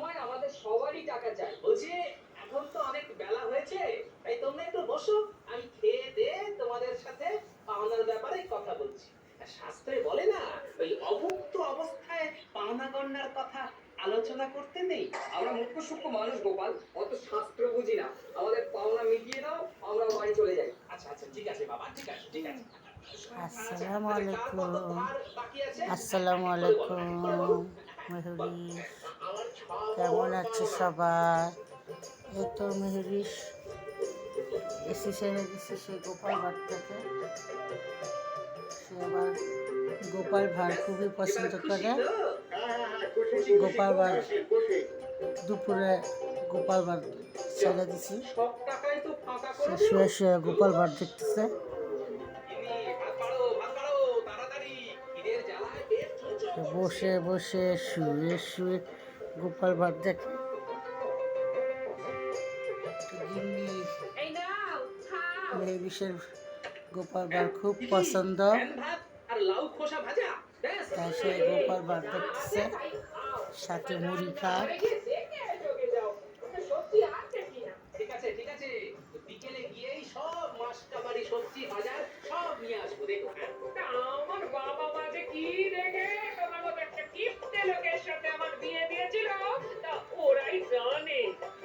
সময় আমাদের সবারই টাকা চাই। বলছি এখন তো অনেক বেলা হয়েছে তাই তোমরা একটু বসো আমি খেয়ে দে তোমাদের সাথে পাওনার ব্যাপারে কথা বলছি। শাস্ত্রে বলে না ওই অভুক্ত অবস্থায় পাওনা গণ্যার কথা আলোচনা করতে নেই। আমরা মুখ্য সূক্ষ্ম মানুষ গোপাল। অত শাস্ত্র বুঝি না। আমাদের পাওনা মিটিয়ে দাও আমরা বাড়ি চলে যাই। আচ্ছা আচ্ছা ঠিক আছে বাবা ঠিক আছে ঠিক আছে। আসসালামু আচ্ছা, আলাইকুম। আসসালামু আলাইকুম কেমন আছে সবাই? এই তো মেহরিস এসি সেরে দিচ্ছে সে গোপাল ভাট থেকে। সে আবার গোপাল ভাট খুবই পছন্দ করে। গোপাল ভাট দুপুরে গোপাল ভাট ছেড়ে দিছি। সে শুয়ে শুয়ে গোপাল ভাট দেখতেছে। বসে বসে শুয়ে শুয়ে গোপাল ভাত দেখে। গোপাল ভাত খুব পছন্দ। ভাত। তাই সে গোপাল ভাট দেখতেছে। সাথে মুড়ি খায় It's on.